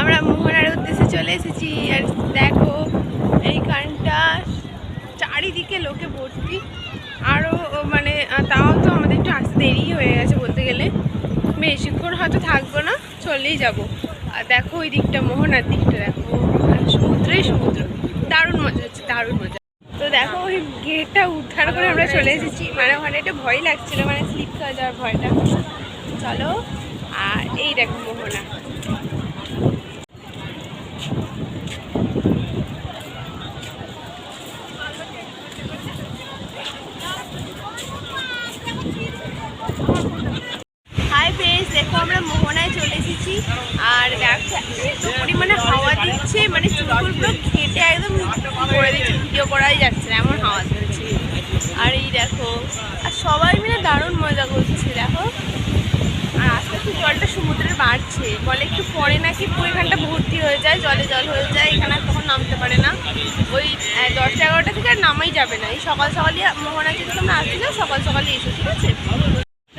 আমরা মোহনার উদ্দেশ্যে চলে এসেছি। আর দেখো এইখানটা চারিদিকে লোকে ভর্তি। আরও মানে তাও তো আমাদের একটু আসতে দেরি হয়ে গেছে বলতে গেলে। বেশিক্ষণ হয়তো থাকব না, চলেই যাব। আর দেখো, ওই দিকটা, মোহনার দিকটা, দেখো। আর সমুদ্রেই সমুদ্র। দারুণ মজা হচ্ছে, দারুণ মজা। তো দেখো, ওই গেটটা উদ্ধার করে আমরা চলে এসেছি। মানে ওখানে একটু ভয় লাগছিল মানে স্লিপ খাওয়া যাওয়ার ভয়টা। চলো, আর এই দেখো, মোহনা। আমরা মোহনায় চলে এসেছি। আর দেখো, এত পরিমাণে হাওয়া দিচ্ছে মানে চুলগুলো পুরো ঘেটে একদম করে দিচ্ছে, ভিডিও করাই যাচ্ছে না, এমন হাওয়া দিচ্ছে। আর এই দেখো, আর সবাই মিলে দারুণ মজা করছে, দেখো। আর আস্তে আস্তে জলটা সমুদ্রে বাড়ছে, বলে একটু পরে নাকি ওইখানটা ভর্তি হয়ে যায়, জলে জল হয়ে যায়, এখানে আর তখন নামতে পারে না। ওই দশটা এগারোটা থেকে আর নামাই যাবে না। এই সকাল সকালই মোহনা যদি তোমরা আসতে চাও সকাল সকালই এসো, ঠিক আছে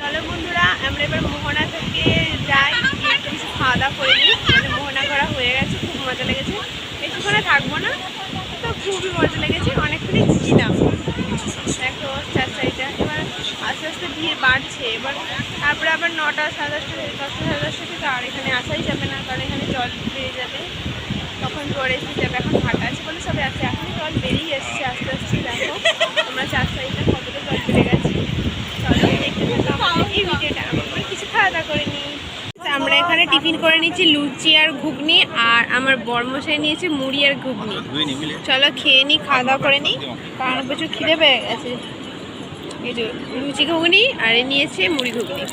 চলো বন্ধুরা আমরা এবার মোহনা থেকে যাই গিয়ে একটু কিছু খাওয়া দাওয়া করে নিই। মানে মোহনা করা হয়ে গেছে, খুব মজা লেগেছে। বেশিক্ষণে থাকব না, তো খুবই মজা লেগেছে অনেকক্ষণই ছিলাম। দেখো চার সাইডটা এবার আস্তে আস্তে ভিড় বাড়ছে। এবার তারপরে আবার নটা, সাড়ে দশটা দশটা, সাড়ে দশটা থেকে আর এখানে আসাই যাবে না, কারণ এখানে জল বেড়ে যাবে। তখন জোরে যাবে, এখন ফাটা আছে বলে সবাই আছে। এখন জল বেরিয়ে এসছে আস্তে আস্তে, দেখো। আমরা চার সাইডটা কতটা জল বেড়ে গেছে চলো দেখতে থাকো আমাদের এই ভিডিওটা আমরা কিছু খাওয়া দাওয়া করে নিই আমরা এখানে টিফিন করে নিয়েছি লুচি আর ঘুগনি, আর আমার বর্মশাই নিয়েছে মুড়ি আর ঘুগনি। চলো খেয়ে নিই খাওয়া দাওয়া করে নিই কারণ প্রচুর খিদে পেয়ে গেছে। লুচি, ঘুগনি, আর নিয়েছে মুড়ি, ঘুগনি।